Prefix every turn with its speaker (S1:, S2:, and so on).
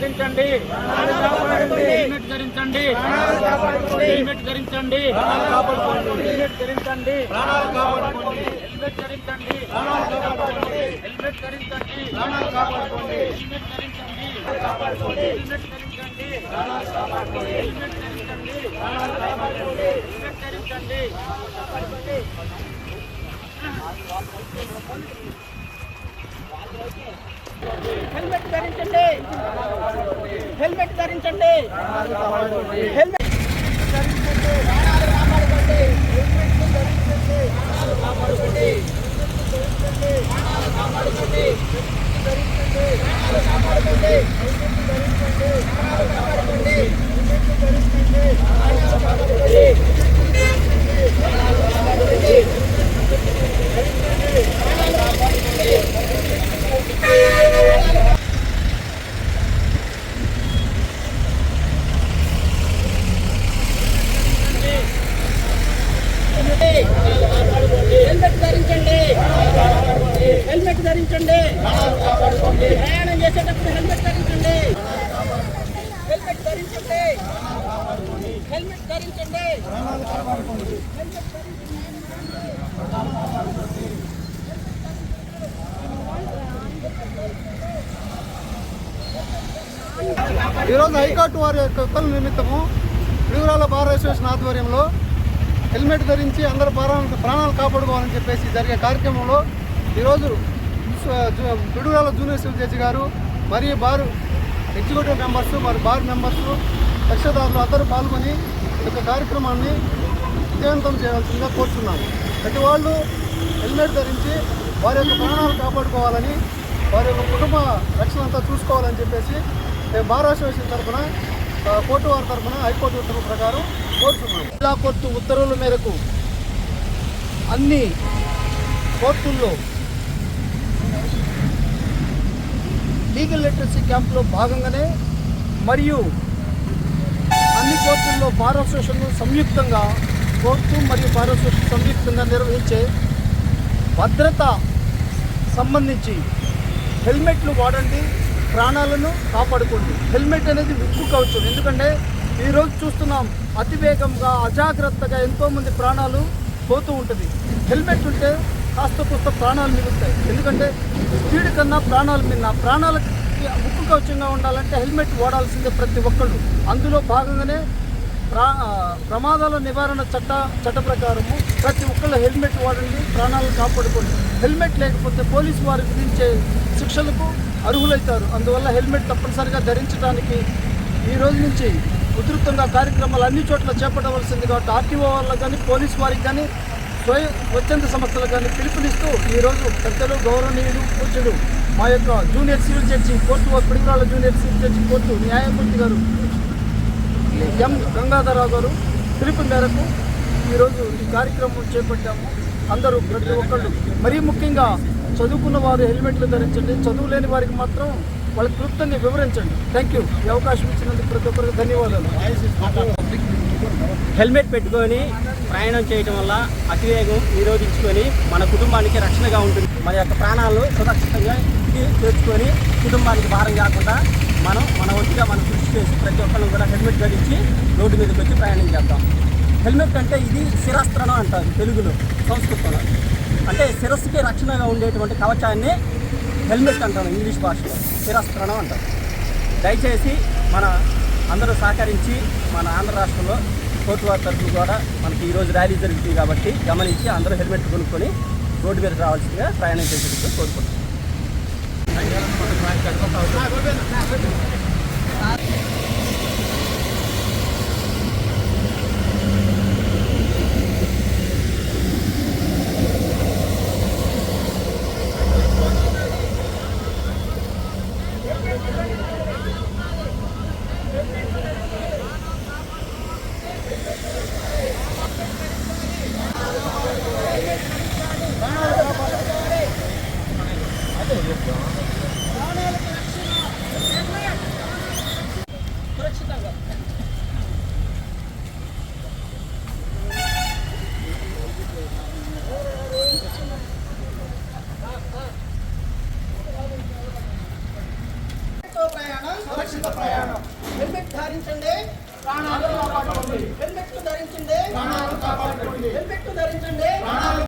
S1: Helmet ధరించండి helmet ధరించండి helmet ధరించండి హెల్మెట్ ధరించండి హెల్మెట్ ధరించండి హెల్మెట్ ధరించండి హెల్మెట్ ధరించండి హెల్మెట్ ధరించండి హెల్మెట్ ధరించండి హెల్మెట్ ధరించండి
S2: హెల్మెట్ ధరించండి హెల్మెట్ ధరించండి హెల్మెట్ Thank you. హెల్మెట్ ధరించండి. హెల్మెట్ ధరించండి. ప్రయాణం చేసేటప్పుడు హెల్మెట్ ధరించండి. హెల్మెట్ ధరించండి. హెల్మెట్ ధరించండి.
S3: హెల్మెట్ ఈరోజు హైకోర్టు వారి యొక్క నిమిత్తము త్రిపురాల బార్ అసోసియేషన్ ఆధ్వర్యంలో హెల్మెట్ ధరించి అందరు ప్రాణాలు ప్రాణాలు కాపాడుకోవాలని చెప్పేసి జరిగే కార్యక్రమంలో ఈరోజు స- పిడుగురాల జూనియర్ సివిల్ జడ్జి గారు మరియు బార్ ఎగ్జిక్యూటివ్ మెంబర్స్ మరి బార్ మెంబర్స్ కక్షదారులు అందరూ పాల్గొని ఈ యొక్క కార్యక్రమాన్ని విజయవంతం చేయవలసిందిగా కోరుతున్నాము ప్రతి వాళ్ళు హెల్మెట్ ధరించి వారి యొక్క ప్రాణాలు కాపాడుకోవాలని వారి యొక్క కుటుంబ రక్షణ అంతా చూసుకోవాలని చెప్పేసి మేము బార్ అసోసియేషన్ తరఫున కోర్టు వారి తరఫున హైకోర్టు ఉత్తర్వు ప్రకారం జిల్లా కోర్టు ఉత్తర్వుల మేరకు అన్ని కోర్టుల్లో లీగల్ లిటరసీ క్యాంప్లో భాగంగానే మరియు అన్ని కోర్టుల్లో బార్ అసోసియేషన్ సంయుక్తంగా కోర్టు మరియు బార్ అసోసియేషన్ సంయుక్తంగా నిర్వహించే భద్రత సంబంధించి హెల్మెట్లు వాడండి ప్రాణాలను కాపాడుకోండి. హెల్మెట్ అనేది ఉక్కు కవచం ఎందుకంటే ఈరోజు చూస్తున్నాం అతివేగంగా అజాగ్రత్తగా ఎంతోమంది ప్రాణాలు పోతూ ఉంటుంది. హెల్మెట్ ఉంటే కాస్త కొత్త ప్రాణాలు మిగులుతాయి. ఎందుకంటే స్పీడ్ కన్నా ప్రాణాలు మిన్న ప్రాణాలకి ముక్కు కవచంగా ఉండాలంటే హెల్మెట్ వాడాల్సిందే ప్రతి ఒక్కళ్ళు. అందులో భాగంగానే ప్రా ప్రమాదాల నివారణ చట్ట చట్ట ప్రకారము ప్రతి ఒక్కళ్ళు హెల్మెట్ వాడండి ప్రాణాలను కాపాడుకోండి. హెల్మెట్ లేకపోతే పోలీసు వారు విధించే శిక్షలకు అర్హులవుతారు అందువల్ల హెల్మెట్ తప్పనిసరిగా ధరించడానికి ఈ రోజు నుంచి ఉధృతంగా కార్యక్రమాలు అన్ని చోట్ల చేపట్టవలసింది కాబట్టి ఆర్టీఓ వాళ్ళకి కానీ పోలీస్ వారికి కానీ స్వయం స్వచ్ఛంద సంస్థలకు కానీ పిలుపునిస్తూ ఈరోజు పెద్దలు గౌరవనీయులు పూజ్యులు మా యొక్క junior civil judge court Piduguralla junior civil judge court న్యాయమూర్తి గారు ఎం. గంగాధరరావు గారు పిలుపు మేరకు ఈరోజు ఈ కార్యక్రమం చేపట్టాము. అందరూ ప్రతి ఒక్కళ్ళు. మరీ ముఖ్యంగా చదువుకున్న వారు హెల్మెట్లు ధరించండి. చదువు లేని వారికి మాత్రం వాళ్ళ క్లుప్తంగా వివరించండి. థ్యాంక్ యూ ఈ అవకాశం ఇచ్చినందుకు ప్రతి ఒక్కరికి ధన్యవాదాలు.
S1: హెల్మెట్ పెట్టుకొని ప్రయాణం చేయడం వల్ల అతివేగం నిరోధించుకొని మన కుటుంబానికి రక్షణగా ఉంటుంది. మన యొక్క ప్రాణాలు సురక్షితంగా ఇంటికి చేర్చుకొని కుటుంబానికి భారం కాకుండా మనం మన ఒంటిగా మనం కృషి చేసి ప్రతి ఒక్కరు కూడా హెల్మెట్ ధరించి రోడ్డు మీదకి వచ్చి ప్రయాణం చేద్దాం. హెల్మెట్ అంటే ఇది శిరస్త్రణం అంటారు తెలుగులో సంస్కృతంలో. అంటే శిరస్సుకి రక్షణగా ఉండేటువంటి కవచాన్ని హెల్మెట్ అంటారు ఇంగ్లీష్ భాషలో శిరస్త్రణం అంటారు. దయచేసి మన అందరూ సహకరించి మన ఆంధ్ర రాష్ట్రంలో కోర్టు వారి తరఫున కూడా మనకి ఈరోజు ర్యాలీ జరుగుతుంది కాబట్టి గమనించి అందరూ హెల్మెట్ కొనుక్కొని రోడ్డు మీద రావాల్సిందిగా ప్రయాణం చేసేందుకు కోరుకుంటున్నాం.
S2: ఉచిత ప్రయాణం.
S1: హెల్మెట్ ధరించండి.
S4: ప్రాణాలు కాపాడుకోండి.
S1: హెల్మెట్ ధరించండి.
S4: ప్రాణాలు కాపాడుకోండి.
S1: హెల్మెట్ ధరించండి. ప్రాణాలు